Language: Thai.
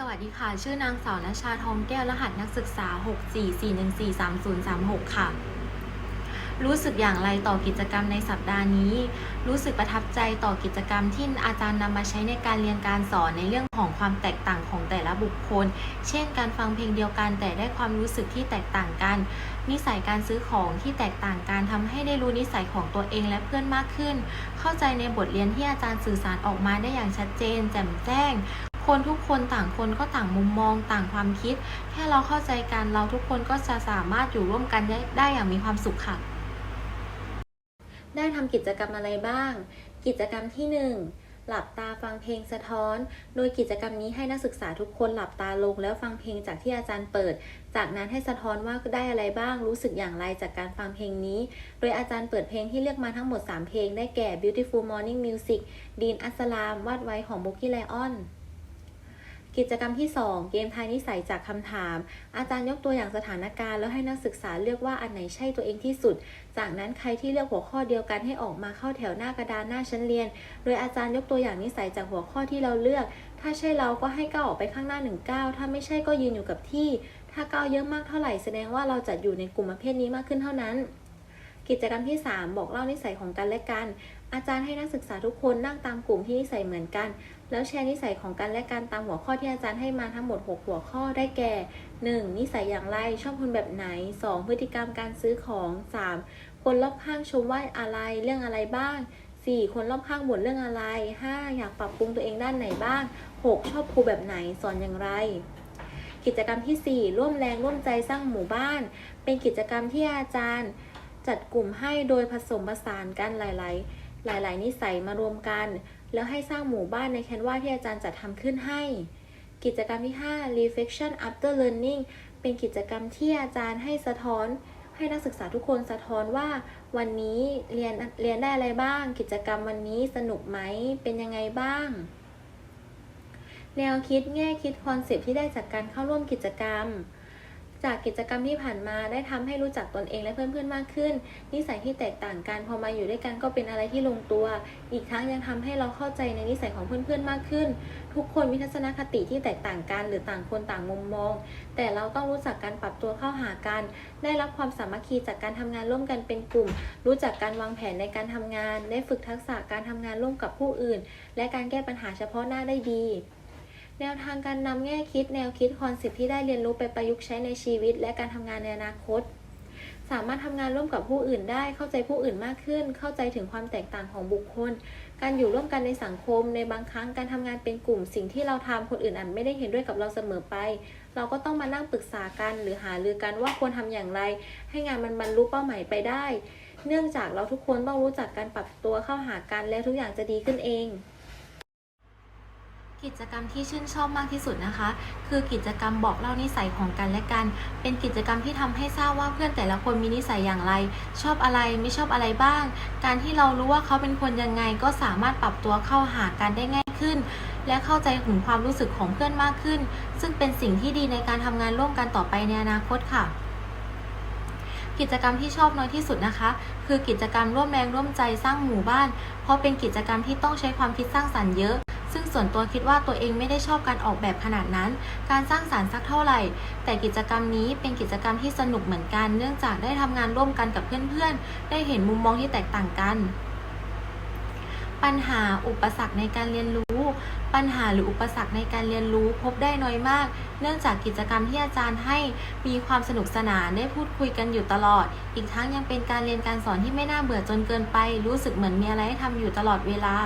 สวัสดีค่ะ ชื่อนางสาวนชชาทองแก้ว รหัสนักศึกษา 644143036 ค่ะ รู้สึกอย่างไรต่อกิจกรรมในสัปดาห์นี้ รู้สึกประทับใจต่อกิจกรรมที่อาจารย์นำมาใช้ในการเรียนการสอนในเรื่องของความแตกต่างของแต่ละบุคคล เช่น การฟังเพลงเดียวกันแต่ได้ความรู้สึกที่แตกต่างกัน นิสัยการซื้อของที่แตกต่างกันทำให้ได้รู้นิสัยของตัวเองและเพื่อนมากขึ้น เข้าใจในบทเรียนที่อาจารย์สื่อสารออกมาได้อย่างชัดเจน แจ่มแจ้ง คนทุกคนต่างคนก็ต่างมุมมองต่างความคิด แค่เราเข้าใจกันเราทุกคนก็จะสามารถอยู่ร่วมกันได้ได้อย่างมีความสุขค่ะ ได้ทำกิจกรรมอะไรบ้าง กิจกรรมที่ 1 หลับตาฟังเพลงสะท้อน โดยกิจกรรมนี้ให้นักศึกษาทุกคนหลับตาลง แล้วฟังเพลงจากที่อาจารย์เปิด จากนั้นให้สะท้อนว่าได้อะไรบ้างรู้สึกอย่างไรจากการฟังเพลงนี้ โดยอาจารย์เปิดเพลงที่เลือกมาทั้งหมด 3 เพลงได้แก่ Beautiful Morning Music ดีนอัสลามวาดไว้ของบุกี้ไลออน กิจกรรมที่ 2 เกมทายนิสัยจากคำถาม อาจารย์ยกตัวอย่างสถานการณ์แล้วให้นักศึกษาเลือกว่าอันไหนใช่ตัวเองที่สุด จากนั้นใครที่เลือกหัวข้อเดียวกันให้ออกมาเข้าแถวหน้ากระดานหน้าชั้นเรียน โดยอาจารย์ยกตัวอย่างนิสัยจากหัวข้อที่เราเลือก ถ้าใช่เราก็ให้ก้าวออกไปข้างหน้าหนึ่งก้าวถ้าไม่ใช่ก็ยืนอยู่กับที่ ถ้าก้าวเยอะมากเท่าไหร่แสดงว่าเราจะอยู่ในกลุ่มประเภทนี้มากขึ้นเท่านั้น กิจกรรมที่ 3 บอกเล่านิสัยของกันและกัน อาจารย์ให้นักศึกษาทุกคนนั่งตามกลุ่มที่นิสัยเหมือนกัน แล้วแชร์นิสัยของกันและกันตามหัวข้อที่อาจารย์ให้มาทั้งหมด 6 หัวข้อได้แก่ 1. นิสัยอย่างไร ชอบคนแบบไหน 2. พฤติกรรมการซื้อของ 3. คนรอบข้างชมว่าอะไรเรื่องอะไรบ้าง 4. คนรอบข้างบ่นเรื่องอะไร 5. อยากปรับปรุงตัวเองด้านไหนบ้าง 6. ชอบครูแบบไหนสอนอย่างไรกิจกรรมทีสี่4 ร่วมแรงร่วมใจสร้างหมู่บ้าน เป็นกิจกรรมที่อาจารย์ จัดกลุ่มให้โดยผสมผสานกันหลาย ๆ หลาย ๆ นิสัยมารวมกัน แล้วให้สร้างหมู่บ้านในแคนวาที่อาจารย์จัดทำขึ้นให้ กิจกรรมที่ 5 reflection after learning เป็นกิจกรรมที่อาจารย์ให้สะท้อน ให้นักศึกษาทุกคนสะท้อนว่าวันนี้เรียนเรียนได้อะไรบ้าง กิจกรรมวันนี้สนุกไหมเป็นยังไงบ้าง แนวคิดแง่คิดคอนเซปต์ที่ได้จากการเข้าร่วมกิจกรรม จากกิจกรรมที่ผ่านมาได้ทำให้รู้จักตนเองและเพื่อนๆมากขึ้น นิสัยที่แตกต่างกันพอมาอยู่ด้วยกันก็เป็นอะไรที่ลงตัว อีกทั้งยังทำให้เราเข้าใจในนิสัยของเพื่อนๆมากขึ้น ทุกคนมีทัศนคติที่แตกต่างกัน หรือต่างคนต่างมุมมอง แต่เราต้องรู้จักการปรับตัวเข้าหากัน ได้รับความสามัคคีจากการทำงานร่วมกันเป็นกลุ่ม รู้จักการวางแผนในการทำงาน ได้ฝึกทักษะการทำงานร่วมกับผู้อื่น และการแก้ปัญหาเฉพาะหน้าได้ดี แนวทางการนำแง่คิดแนวคิดคอนเซ็ปต์ที่ได้เรียนรู้ไปประยุกต์ใช้ในชีวิต และการทำงานในอนาคต สามารถทำงานร่วมกับผู้อื่นได้ เข้าใจผู้อื่นมากขึ้น เข้าใจถึงความแตกต่างของบุคคล การอยู่ร่วมกันในสังคม ในบางครั้งการทำงานเป็นกลุ่ม สิ่งที่เราทำคนอื่นอาจไม่ได้เห็นด้วยกับเราเสมอไป เราก็ต้องมานั่งปรึกษากัน หรือหารือกันว่าควรทำอย่างไร ให้งานมันบรรลุเป้าหมายไปได้ เนื่องจากเราทุกคนต้องรู้จักการปรับตัวเข้าหากันแล้วทุกอย่างจะดีขึ้นเอง กิจกรรมที่ชื่นชอบมากที่สุดนะคะ คือกิจกรรมบอกเล่านิสัยของกันและกัน เป็นกิจกรรมที่ทำให้ทราบว่าเพื่อนแต่ละคนมีนิสัยอย่างไร ชอบอะไรไม่ชอบอะไรบ้าง การที่เรารู้ว่าเขาเป็นคนยังไง ก็สามารถปรับตัวเข้าหากันได้ง่ายขึ้น และเข้าใจถึงความรู้สึกของเพื่อนมากขึ้น ซึ่งเป็นสิ่งที่ดีในการทำงานร่วมกันต่อไปในอนาคตค่ะกิจกรรมที่ชอบน้อยที่สุดนะคะ คือกิจกรรมร่วมแรงร่วมใจสร้างหมู่บ้าน เพราะเป็นกิจกรรมที่ต้องใช้ความคิดสร้างสรรค์เยอะ ซึ่งส่วนตัวคิดว่าตัวเองไม่ได้ชอบการออกแบบขนาดนั้น การสร้างสารรค์สักเท่าไหร่ แต่กิจกรรมนี้เป็นกิจกรรมที่สนุกเหมือนกัน เนื่องจากได้ทำงานร่วมกันกับเพื่อนๆ ได้เห็นมุมมองที่แตกต่างกัน ปัญหาอุปสรรคในการเรียนรู้ ปัญหาหรืออุปสรรคในการเรียนรู้พบได้น้อยมาก เนื่องจากกิจกรรมที่อาจารย์ให้มีความสนุกสนานได้พูดคุยกันอยู่ตลอด อีกทั้งยังเป็นการเรียนการสอนที่ไม่น่าเบื่อจนเกินไป รู้สึกเหมือนมีอะไรให้ทำอยู่ตลอดเวลา